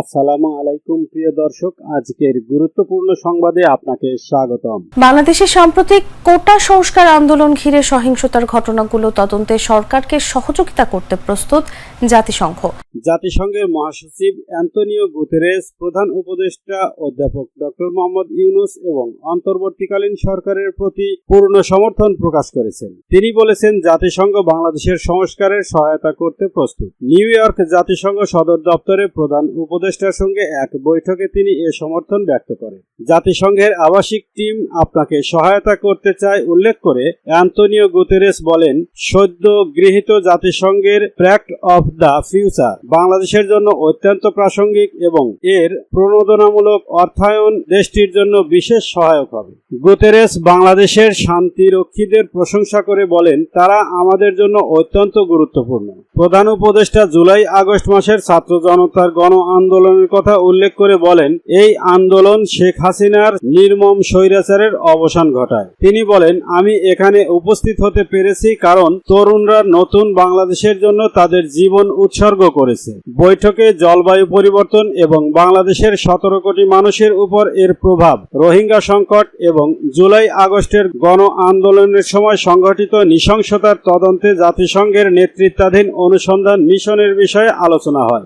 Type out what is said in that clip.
আসসালামু আলাইকুম প্রিয় দর্শক। আজকের গুরুত্বপূর্ণ সংবাদে আপনাকে স্বাগতম। বাংলাদেশে সাম্প্রতিক কোটা সংস্কার আন্দোলন ঘিরে সহিংসতার ঘটনাগুলো তদন্তে সরকারকে সহযোগিতা করতে প্রস্তুত জাতিসংঘ। জাতিসংঘের মহাসচিব অ্যান্তনিও গুতেরেস প্রধান উপদেষ্টা অধ্যাপক ডক্টর মোহাম্মদ ইউনুস এবং অন্তর্বর্তীকালীন সরকারের প্রতি পূর্ণ সমর্থন প্রকাশ করেছেন। তিনি বলেছেন জাতিসংঘ বাংলাদেশের সংস্কারের সহায়তা করতে প্রস্তুত। নিউ ইয়র্ক জাতিসংঘ সদর দপ্তরে প্রধান উপদেষ্টার সঙ্গে এক বৈঠকে তিনি এ সমর্থন ব্যক্ত করেন। জাতিসংঘের আবাসিক টিম আপনাকে সহায়তা করতে চায় উল্লেখ করে অ্যান্তনিও গুতেরেস বলেন, সদ্য গৃহীত জাতিসংঘের প্র্যাক্ট অফ দ্য ফিউচার বাংলাদেশের জন্য অত্যন্ত প্রাসঙ্গিক এবং এর প্রণোদনামূলক অর্থায়ন দেশটির জন্য বিশেষ সহায়ক হবে। গুতেরেস বাংলাদেশের শান্তিরক্ষীদের প্রশংসা করে বলেন, তারা আমাদের জন্য অত্যন্ত গুরুত্বপূর্ণ। প্রধান উপদেষ্টা জুলাই আগস্ট মাসের ছাত্র জনতার গণ আন্দোলনের কথা উল্লেখ করে বলেন, এই আন্দোলন শেখ হাসিনার নির্মম স্বৈরাচারের অবসান ঘটায়। তিনি বলেন, আমি এখানে উপস্থিত হতে পেরেছি কারণ তরুণরা নতুন বাংলাদেশের জন্য তাদের জীবন উৎসর্গ করেছে। বৈঠকে জলবায়ু পরিবর্তন এবং বাংলাদেশের সতেরো কোটি মানুষের উপর এর প্রভাব, রোহিঙ্গা সংকট এবং জুলাই আগস্টের গণ আন্দোলনের সময় সংঘটিত নৃশংসতার তদন্তে জাতিসংঘের নেতৃত্বাধীন অনুসন্ধান মিশনের বিষয়ে আলোচনা হয়।